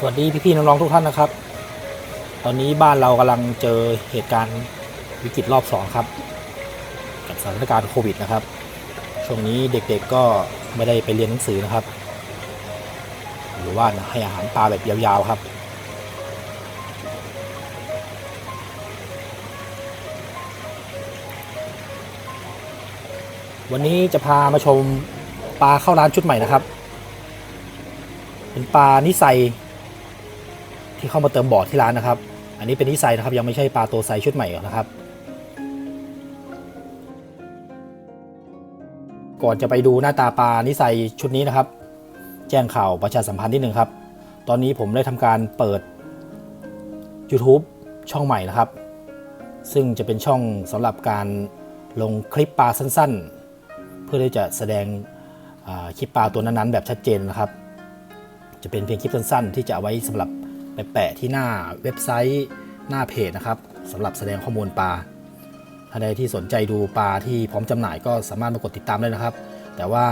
สวัสดีพี่ๆน้องๆทุกท่านนะครับ ตอนนี้บ้านเรากำลังเจอเหตุการณ์วิกฤตรอบสองครับ กับสถานการณ์โควิดนะครับ ช่วงนี้เด็กๆก็ไม่ได้ไปเรียนหนังสือนะครับ หรือว่าให้อาหารปลาแบบยาวๆครับ วันนี้จะพามาชมปลาเข้าร้านชุดใหม่นะครับ เป็นปลานิไซ ที่เข้ามาเติมบ่อที่ร้านนะครับ อันนี้เป็นนิไซนะครับยังไม่ใช่ปลาตัวไซชุดใหม่นะครับ ก่อนจะไปดูหน้าตาปลานิไซชุดนี้นะครับ แจ้งข่าวประชาสัมพันธ์ที่หนึ่งครับ ตอนนี้ผมได้ทำการเปิด YouTube ช่องใหม่นะครับ ซึ่งจะเป็นช่องสำหรับการลงคลิปปลาสั้นๆ เพื่อที่จะแสดงคลิปปลาตัวนั้นๆ แบบชัดเจนนะครับ จะเป็นเพียงคลิปสั้นๆ ที่จะเอาไว้สำหรับ ไปแปะที่หน้าเว็บไซต์หน้าเพจนะครับสำหรับแสดงข้อมูลปลาท่านใดที่สนใจดูปลาที่พร้อมจำหน่ายก็สามารถมากดติดตามได้นะครับ แต่ว่า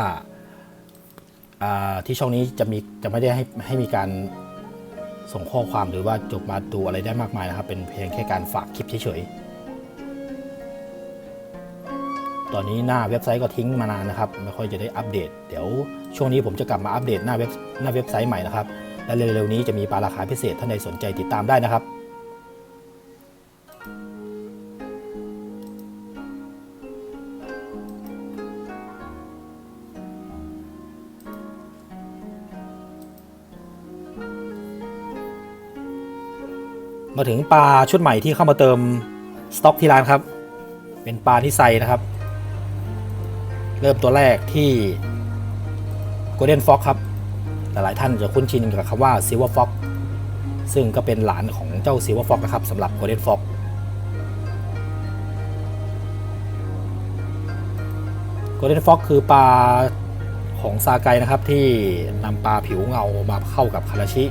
อ่าที่ช่องนี้จะมีจะไม่ได้ให้ให้มีการส่งข้อความหรือว่าจบมาดูอะไรได้มากมายนะครับ เป็นเพียงแค่การฝากคลิปเฉยๆ ตอนนี้หน้าเว็บไซต์ก็ทิ้งมานานนะครับ ไม่ค่อยจะได้อัปเดต เดี๋ยวช่วงนี้ผมจะกลับมาอัปเดตหน้าเว็บหน้าเว็บไซต์ใหม่นะครับ และเร็วๆนี้จะมีปลาราคาพิเศษท่านใดสนใจติดตามได้นะครับมาถึงปลาชุดใหม่ที่เข้ามาเติมสต็อกที่ร้านครับ เป็นปลาที่ไซนะครับ เริ่มตัวแรกที่ Golden Fox ครับ หลายๆท่านจะคุ้นชินกับคำว่า Silver Fox ซึ่งก็เป็นหลานของเจ้า Silver Fox นะครับสำหรับ Golden Fox Golden Fox คือปลาของซาไกนะครับที่นำปลาผิวเงามาเข้ากับคาราชิ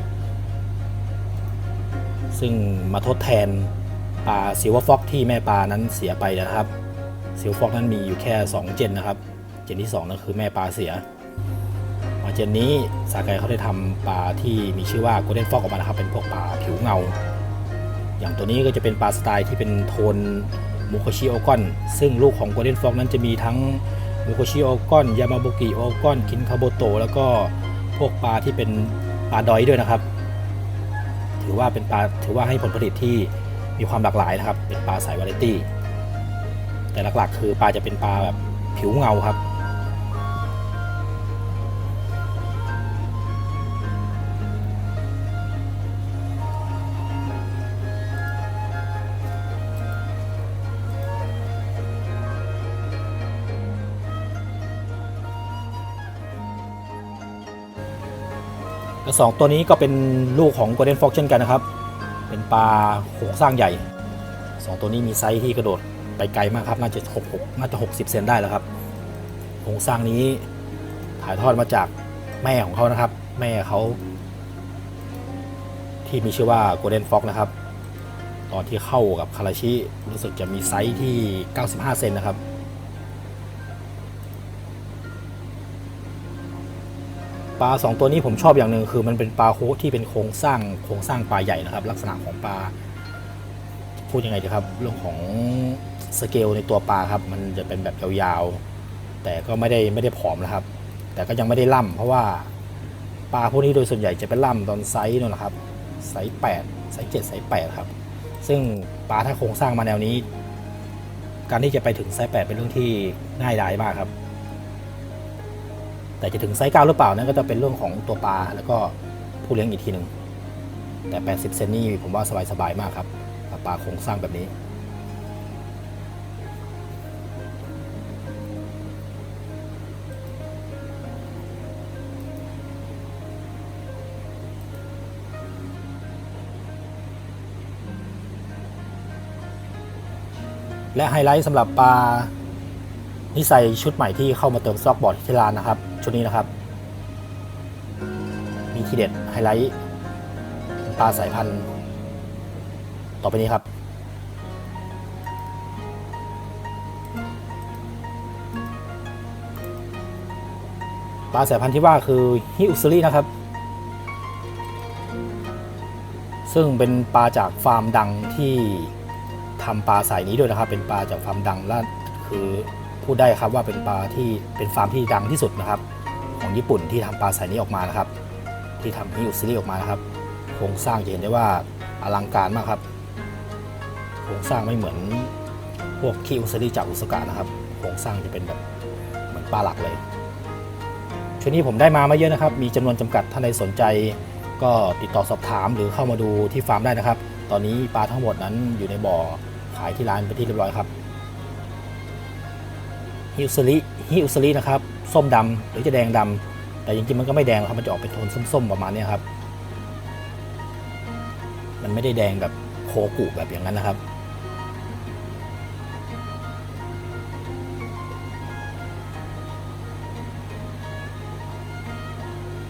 ซึ่งมาทดแทนปลาซิลเวอร์ฟ็อกที่แม่ปลานั้นเสียไปนะครับซิลเวอร์ฟ็อกนั้นมีอยู่แค่ 2 เจนนะครับ เจนที่ 2นั่นคือแม่ปลาเสีย เจนนี้สาไกเขาได้ทำปลาที่มีชื่อว่าโกลเด้นฟอกออกมานะครับ เป็นพวกปลาผิวเงา อย่างตัวนี้ก็จะเป็นปลาสไตล์ที่เป็นโทนมูโคชิโอกอน ซึ่งลูกของโกลเด้นฟอกนั้นจะมีทั้งมูโคชิโอกอน ยามาบุกิโอกอน คินคาโบโตแล้วก็พวกปลาที่เป็นปลาดอยด้วยนะครับ ถือว่าเป็นปลาถือว่าให้ผลผลิตที่มีความหลากหลายนะครับ เป็นปลาสายวาไรตี้แต่หลักๆ คือปลาจะเป็นปลาแบบผิวเงาครับ และสองตัวนี้ก็เป็นลูกของ Golden Fox เช่นกันนะครับ เป็นปลาโขงสร้างใหญ่สองตัวนี้มีไซส์ที่กระโดดไปไกลมากครับ น่าจะ6 6น่าจะ 60 เซนได้แล้วครับโครงสร้างนี้ถ่ายทอดมาจากแม่ของเขานะครับ แม่เขา ที่มีชื่อว่า Golden Fox นะครับ ตอนที่เข้ากับคาราชิ รู้สึกจะมีไซส์ที่ 95 เซนนะครับ ปลาสองตัวนี้ผมชอบอย่างหนึ่งคือมันเป็นปลาโคที่เป็นโครงสร้างโครงสร้างปลาใหญ่นะครับ ลักษณะของปลาพูดยังไงดีครับ เรื่องของสเกลในตัวปลาครับ มันจะเป็นแบบยาวๆ แต่ก็ไม่ได้ไม่ได้ผอมนะครับ แต่ก็ยังไม่ได้ล่ำเพราะว่าปลาพวกนี้โดยส่วนใหญ่จะเป็นล่ำตอนไซส์นู่นนะครับไซส์แปดไซส์เจ็ดไซส์แปดครับ ซึ่งปลาถ้าโครงสร้างมาแนวนี้ การที่จะไปถึงไซส์แปดเป็นเรื่องที่ง่ายดายมากครับ แต่จะถึงไซส์เก้าหรือเปล่านั่นก็จะเป็นเรื่องของตัวปลาแล้วก็ผู้เลี้ยงอีกทีหนึ่งแต่ 80 เซนนี่ผมว่าสบายๆมากครับกับปลาโครงสร้างแบบนี้ และไฮไลท์สำหรับปลา นี่ใส่ชุดใหม่ที่เข้ามาเติมสต็อกบอร์ดที่ร้านนะครับ ชุดนี้นะครับ มีทีเด็ดไฮไลท์ปลาสายพันธุ์ ต่อไปนี้ครับ ปลาสายพันธุ์ที่ว่าคือฮิอุซุรินะครับ ซึ่งเป็นปลาจากฟาร์มดังที่ทำปลาสายนี้ด้วยนะครับ เป็นปลาจากฟาร์มดังและคือ พูดได้ครับว่าเป็นปลาที่เป็นฟาร์มที่ดังที่สุดนะครับ ของญี่ปุ่นที่ทำปลาสายนี้ออกมานะครับ ที่ทำฮิวซิลี่ออกมานะครับโครงสร้างจะเห็นได้ว่าอลังการมากครับโครงสร้างไม่เหมือนพวกคิวซิลี่จากอุสกะนะครับโครงสร้างจะเป็นแบบเหมือนปลาหลักเลยช่วงนี้ผมได้มาไม่เยอะนะครับ มีจำนวนจำกัดท่านใดสนใจ ก็ติดต่อสอบถามหรือเข้ามาดูที่ฟาร์มได้นะครับ ตอนนี้ปลาทั้งหมดนั้นอยู่ในบ่อขายที่ร้านเป็นที่เรียบร้อยครับ ฮิอุสลิฮิอุสลินะครับ ส้มดำหรือจะแดงดำแต่จริงๆมันก็ไม่แดงหรอกครับมันจะออกเป็นโทนส้มๆประมาณนี้ครับ มันไม่ได้แดงแบบโคกุแบบอย่างนั้นนะครับ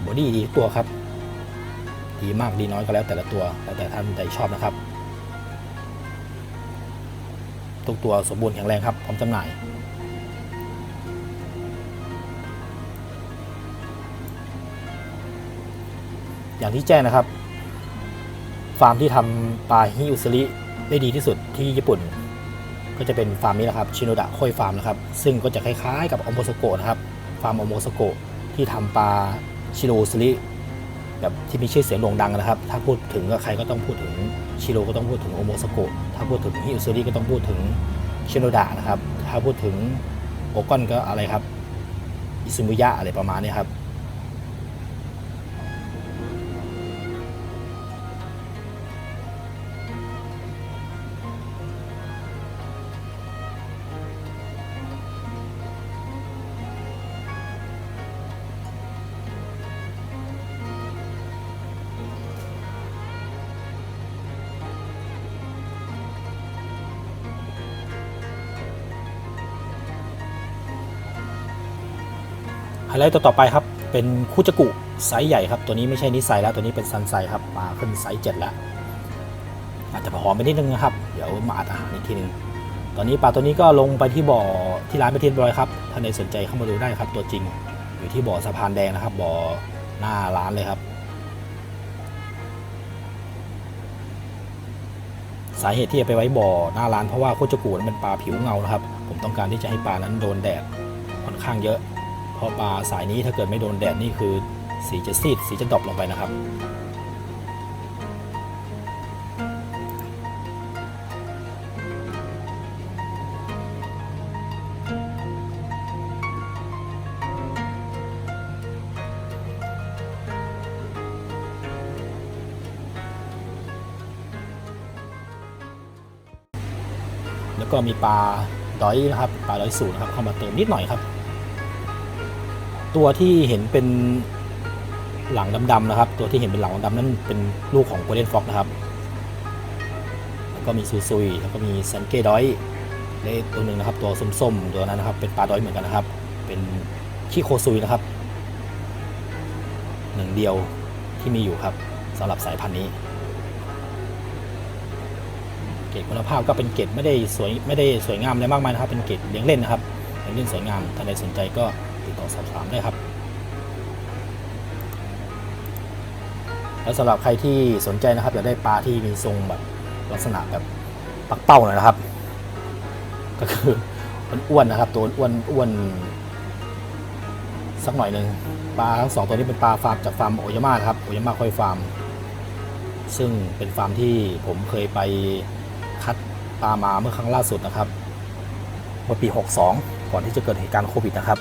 บอดี้ดีตัวครับ ดีมากดีน้อยก็แล้วแต่ละตัว แล้วแต่ท่านใดชอบนะครับ ทุกตัวสมบูรณ์แข็งแรงครับพร้อมจำหน่าย อย่างที่แจ้งนะครับ ฟาร์มที่ทำปลาฮิอุสริได้ดีที่สุดที่ญี่ปุ่น ก็จะเป็นฟาร์มนี้นะครับชิโนดะโคยฟาร์มนะครับ ซึ่งก็จะคล้ายๆกับอโมโซโกะนะครับ ฟาร์มอโมโซโกะที่ทำปลาชิโรอุสริแบบที่มีชื่อเสียงโด่งดังนะครับ ถ้าพูดถึงก็ใครก็ต้องพูดถึงชิโรก็ต้องพูดถึงโอโมโซโกะ ถ้าพูดถึงฮิอุสริก็ต้องพูดถึงชิโนดะนะครับ ถ้าพูดถึงโอกอนก็อะไรครับ อิซุมุยะอะไรประมาณนี้ครับ ไฮไลท์ตัวต่อไปครับ เป็นคุจกุไซส์ใหญ่ครับ ตัวนี้ไม่ใช่นิสไซแล้วตัวนี้เป็นซันไซครับ มาขึ้นไซส์เจ็ดแล้ว อาจจะผอมไปนิดนึงนะครับ เดี๋ยวมาอัดอาหารอีกทีหนึง ตอนนี้ปลาตัวนี้ก็ลงไปที่บ่อที่ร้านไปที่เรียบร้อยครับท่านใดสนใจเข้ามาดูได้ครับ ตัวจริงอยู่ที่บ่อสะพานแดงนะครับ บ่อหน้าร้านเลยครับ สาเหตุที่จะไปไว้บ่อหน้าร้านเพราะว่าโคจกูนั้นเป็นปลาผิวเงานะครับ ผมต้องการที่จะให้ปลานั้นโดนแดดค่อนข้างเยอะ เพราะปลาสายนี้ถ้าเกิดไม่โดนแดดนี่คือสีจะซีดสีจะดรอปลงไปนะครับแล้วก็มีปลาดอยนะครับปลาดอยสูตรนะครับเข้ามาเติมนิดหน่อยครับ ตัวที่เห็นเป็นหลังดำๆนะครับ ตัวที่เห็นเป็นหลังดำนั่นเป็นลูกของโกลเด้นฟ็อกนะครับ แล้วก็มีซูซุยแล้วก็มีซันเก้ดอยและตัวหนึ่งนะครับ ตัวส้มๆตัวนั้นนะครับ เป็นปลาดอยเหมือนกันนะครับ เป็นชิโคซุยนะครับหนึ่งเดียวที่มีอยู่ครับสำหรับสายพันธุ์นี้เกรดคุณภาพก็เป็นเกรดไม่ได้สวยไม่ได้สวยงามอะไรมากมายนะครับ เป็นเกรดเลี้ยงเล่นนะครับเลี้ยงเล่นสวยงามท่านใดสนใจก็ ติดต่อสอบถามได้ครับ แล้วสำหรับใครที่สนใจนะครับอยากได้ปลาที่มีทรงแบบลักษณะแบบปักเป้าหน่อยนะครับ ก็คืออ้วนนะครับ ตัวอ้วนอ้วนสักหน่อยหนึ่งปลาทั้งสองตัวนี้เป็นปลาฟาร์มจากฟาร์มโอยาม่าครับโอยาม่าค่อยฟาร์ม ซึ่งเป็นฟาร์มที่ผมเคยไปคัดปลามาเมื่อครั้งล่าสุดนะครับเมื่อปี 62 ก่อนที่จะเกิดเหตุการณ์โควิดนะครับ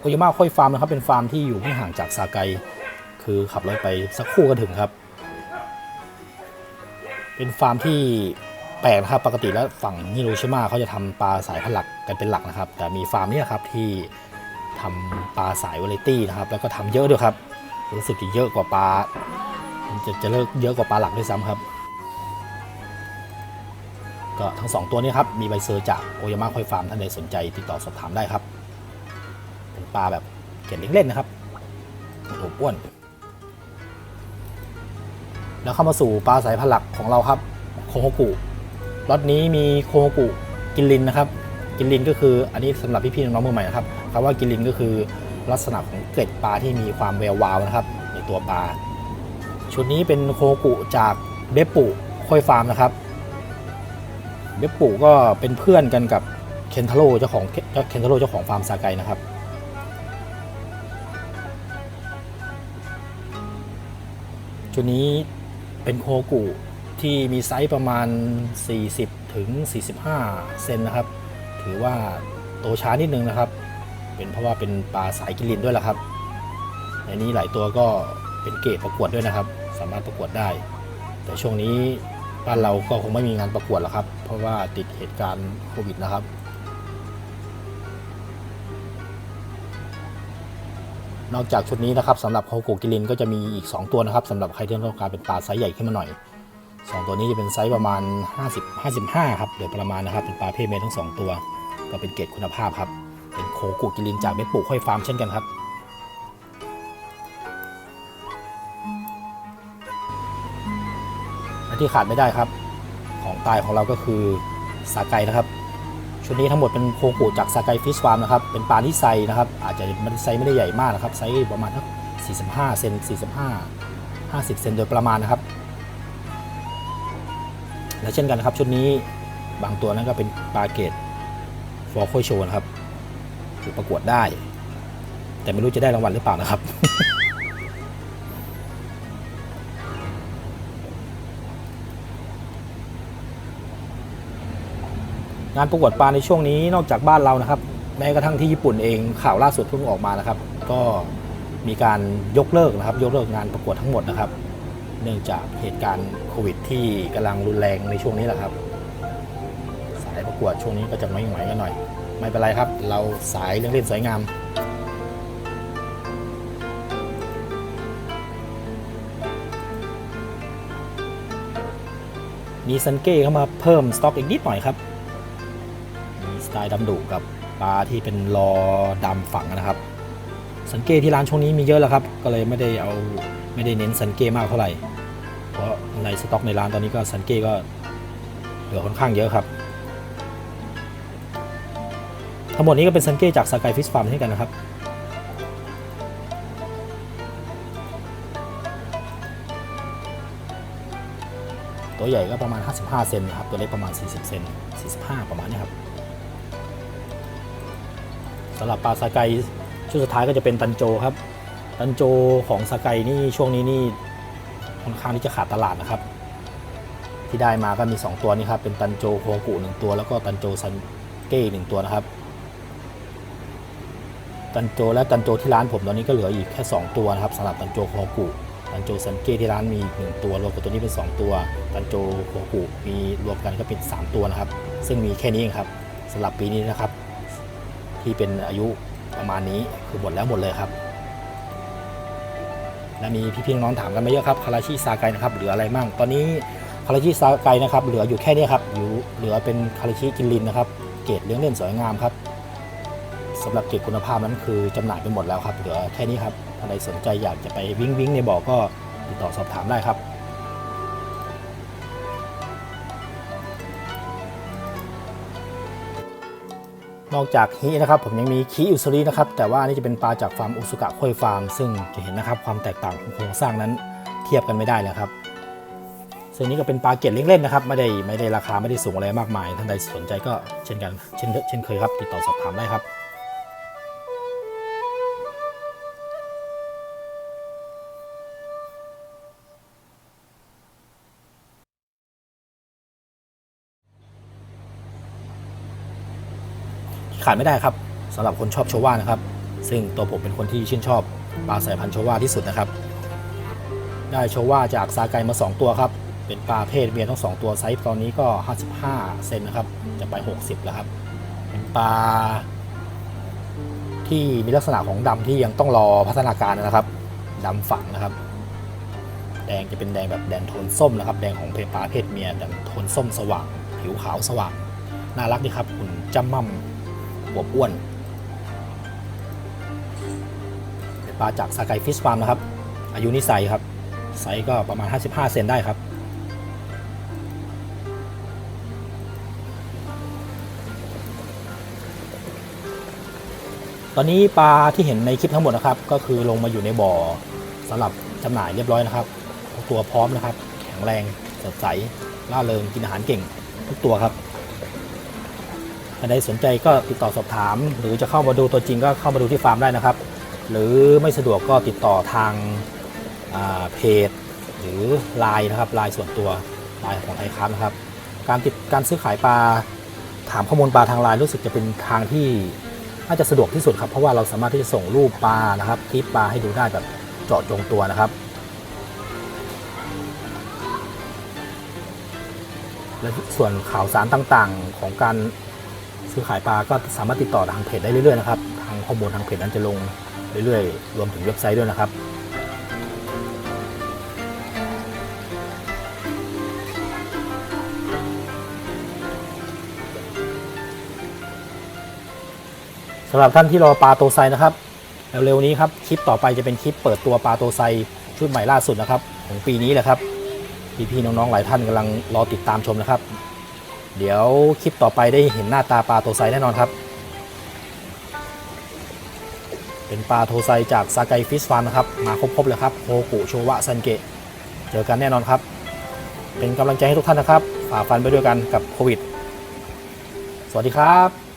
โอยาม่าค่อยฟาร์มนะครับ เป็นฟาร์มที่อยู่ไม่ห่างจากซาไก คือขับรถไปสักครู่ก็ถึงครับ เป็นฟาร์มที่แปลกนะครับ ปกติแล้วฝั่งฮิโรชิมาเขาจะทำปลาสายพันธุ์หลักกันเป็นหลักนะครับ แต่มีฟาร์มนี้ครับที่ทำปลาสายวาไรตี้นะครับ แล้วก็ทำเยอะด้วยครับ รู้สึกจะเยอะกว่าปลาจะจะเลิกเยอะกว่าปลาหลักด้วยซ้ำครับ ก็ทั้งสองตัวนี้ครับ มีใบเซอร์จากโอยาม่าคอยฟาร์มท่านใดสนใจติดต่อสอบถามได้ครับ เป็นปลาแบบเก็บเล่นๆนะครับตัวอ้วน แล้วเข้ามาสู่ปลาสายพันธุ์หลักของเราครับ โคโฮกุรถนี้มีโคโฮกุกินลินนะครับ กินลินก็คืออันนี้สำหรับพี่ๆน้องๆมือใหม่นะครับคำว่ากินลินก็คือลักษณะของเกล็ดปลาที่มีความแวววาวนะครับ ในตัวปลา ชุดนี้เป็นโคโฮกุจากเบปุคอยฟาร์มนะครับ เบปปุก็เป็นเพื่อนกันกับเคนทาโร่เจ้าของเคนทาโร่เจ้าของฟาร์มซาไกนะครับชุดนี้เป็นโคกุที่มีไซส์ประมาณ 40 ถึง 45 เซนนะครับ ถือว่าโตช้านิดนึงนะครับ เป็นเพราะว่าเป็นปลาสายกินลินด้วยแหละครับในนี้หลายตัวก็เป็นเกรดประกวดด้วยนะครับ สามารถประกวดได้ แต่ช่วงนี้บ้านเราก็คงไม่มีงานประกวดแล้วครับ เพราะว่าติดเหตุการณ์โควิดนะครับ นอกจากชุดนี้นะครับสำหรับโคโกกิลินก็จะมีอีก 2 ตัวนะครับสำหรับใครที่ต้องการเป็นปลาไซส์ใหญ่ขึ้นมาหน่อย 2 ตัวนี้จะเป็นไซส์ประมาณ 50 55 ครับโดยประมาณนะครับเป็นปลาเพศเมียทั้ง 2 ตัว ก็เป็นเกรดคุณภาพครับ เป็นโคโกกิลินจากเม็ดปลูกห้อยฟาร์มเช่นกันครับและที่ขาดไม่ได้ครับ ของตายของเราก็คือสาไกนะครับ ชุดนี้ทั้งหมดเป็นโคกุจากสาไกฟิชฟาร์มนะครับ เป็นปลาที่ไซนะครับ อาจจะมันไซไม่ได้ใหญ่มากนะครับ ไซส์ประมาณสัก45 เซน45 50 เซนโดยประมาณนะครับ และเช่นกันนะครับ ชุดนี้บางตัวนั้นก็เป็นปลาเกตฟอร์โคโชนะครับคือประกวดได้ แต่ไม่รู้จะได้รางวัลหรือเปล่านะครับ งานประกวดปลาในช่วงนี้นอกจากบ้านเรานะครับ แม้กระทั่งที่ญี่ปุ่นเองข่าวล่าสุดเพิ่งออกมานะครับ ก็มีการยกเลิกนะครับ ยกเลิกงานประกวดทั้งหมดนะครับ เนื่องจากเหตุการณ์โควิด ที่กำลังรุนแรงในช่วงนี้แหละครับ สายประกวดช่วงนี้ก็จะไม่ไหวกันหน่อย ไม่เป็นไรครับ เราสายเรื่องเล่นสวยงามมีซันเก้เข้ามาเพิ่มสต็อกอีกนิดหน่อยครับ ไตล์ดำดุกับปลาที่เป็นรอดำฝังนะครับ สันเก้ที่ร้านช่วงนี้มีเยอะแล้วครับ ก็เลยไม่ได้เอาไม่ได้เน้นสันเก้มากเท่าไหร่ เพราะในสต็อกในร้านตอนนี้ก็สันเก้ก็เหลือค่อนข้างเยอะครับ ทั้งหมดนี้ก็เป็นสันเก้จากสกายฟิชฟาร์มเช่นกันนะครับตัวใหญ่ก็ประมาณ 55 เซนนะครับ ตัวเล็กประมาณ 40 เซน45 ประมาณนี้ครับ สำหรับปลาสากายชุดสุดท้ายก็จะเป็นตันโจครับ ตันโจของสากายนี่ช่วงนี้นี่ค่อนข้างที่จะขาดตลาดนะครับ ที่ได้มาก็มี 2 ตัวนี้ครับ เป็นตันโจโคกุหนึ่งตัว แล้วก็ตันโจซันเก้หนึ่งตัวนะครับ ตันโจและตันโจที่ร้านผมตอนนี้ก็เหลืออีกแค่ 2 ตัวนะครับสำหรับตันโจโคกุตันโจซันเก้ที่ร้านมีอีกหนึ่งตัวรวมกับตัวนี้เป็น 2 ตัว ตันโจโคกุมีรวมกันก็เป็น 3 ตัวนะครับ ซึ่งมีแค่นี้เองครับสำหรับปีนี้นะครับ ที่เป็นอายุประมาณนี้คือหมดแล้วหมดเลยครับ และมีพี่ๆน้องถามกันมาเยอะครับคาราชิซาไกนะครับเหลืออะไรมั่งตอนนี้คาราชิซาไกนะครับเหลืออยู่แค่นี้ครับอยู่เหลือเป็นคาราชิกินลินนะครับ เกรดเลี้ยงเล่นสวยงามครับสำหรับเกรดคุณภาพนั้นคือจำหน่ายไปหมดแล้วครับเหลือแค่นี้ครับถ้าใครสนใจอยากจะไปวิ่งวิ่งในบ่อก็ติดต่อสอบถามได้ครับ นอกจากฮีนะครับผมยังมีคีอุสรีนะครับแต่ว่าอันนี่จะเป็นปลาจากฟาร์มอุสุกะค่อยฟาร์ม ซึ่งจะเห็นนะครับความแตกต่างของโครงสร้างนั้นเทียบกันไม่ได้เลยครับซึ่งนี้ก็เป็นปลาเกล็ดเล่นๆนะครับไม่ได้ไม่ได้ราคาไม่ได้สูงอะไรมากมาย ท่านใดสนใจก็เช่นกันเช่นเช่นเคยครับ ติดต่อสอบถามได้ครับ ขาดไม่ได้ครับสำหรับคนชอบโชว่านะครับ ซึ่งตัวผมเป็นคนที่ชื่นชอบปลาสายพันธุ์โชว่าที่สุดนะครับ ได้โชว่าจากซาไกมา 2 ตัวครับเป็นปลาเพศเมียทั้ง 2 ตัวไซส์ตอนนี้ก็ 55 เซนนะครับจะไป 60 แล้วครับ เป็นปลาที่มีลักษณะของดำที่ยังต้องรอพัฒนาการนะครับดำฝังนะครับ แดงจะเป็นแดงแบบแดงโทนส้มนะครับ แดงของเพปลาเพศเมียแดงโทนส้มสว่าง ผิวขาวสว่าง น่ารักดีครับคุณจำมั่ม อวบอ้วนเป็นปลาจากสากายฟิชฟาร์มนะครับ อายุนิสัยครับ ไซส์ก็ประมาณ 55 เซนได้ครับ ตอนนี้ปลาที่เห็นในคลิปทั้งหมดนะครับ ก็คือลงมาอยู่ในบ่อสำหรับจำหน่ายเรียบร้อยนะครับ ตัวพร้อมนะครับ แข็งแรงสดใสล่าเริงกินอาหารเก่งทุกตัวครับ ใครสนใจก็ติดต่อสอบถาม หรือจะเข้ามาดูตัวจริงก็เข้ามาดูที่ฟาร์มได้นะครับ หรือไม่สะดวกก็ติดต่อทางาเพจ หรือไลน์นะครับไลน์ส่วนตัวไลน์ของไอคัสนะครับ การติดการซื้อขายปลาถามข้อมูลปลาทางไลน์รู้สึกจะเป็นทางที่น่าจะสะดวกที่สุดครับเพราะว่าเราสามารถที่จะส่งรูปปลานะครับคลิปปลาให้ดูได้แบบเจาะจงตัวนะครับและส่วนข่าวสารต่างๆ ของการ ซื้อขายปลาก็สามารถติดต่อทางเพจได้เรื่อยๆนะครับทางข้อมูลทางเพจนั้นจะลงเรื่อยๆ รวมถึงเว็บไซต์ด้วยนะครับสำหรับท่านที่รอปลาโตไซนะครับเร็วๆนี้ครับคลิปต่อไปจะเป็นคลิปเปิดตัวปลาโตไซชุดใหม่ล่าสุดนะครับ ของปีนี้แหละครับพี่ๆน้องๆหลายท่านกำลังรอติดตามชมนะครับ เดี๋ยวคลิปต่อไปได้เห็นหน้าตาปลาโตไซแน่นอนครับ เป็นปลาโทไซจากซาไกฟิชฟาร์มนะครับ มาครบๆเลยครับโฮกุโชวะซันเกะเจอกันแน่นอนครับ เป็นกำลังใจให้ทุกท่านนะครับฝ่าฟันไปด้วยกันกับโควิด สวัสดีครับ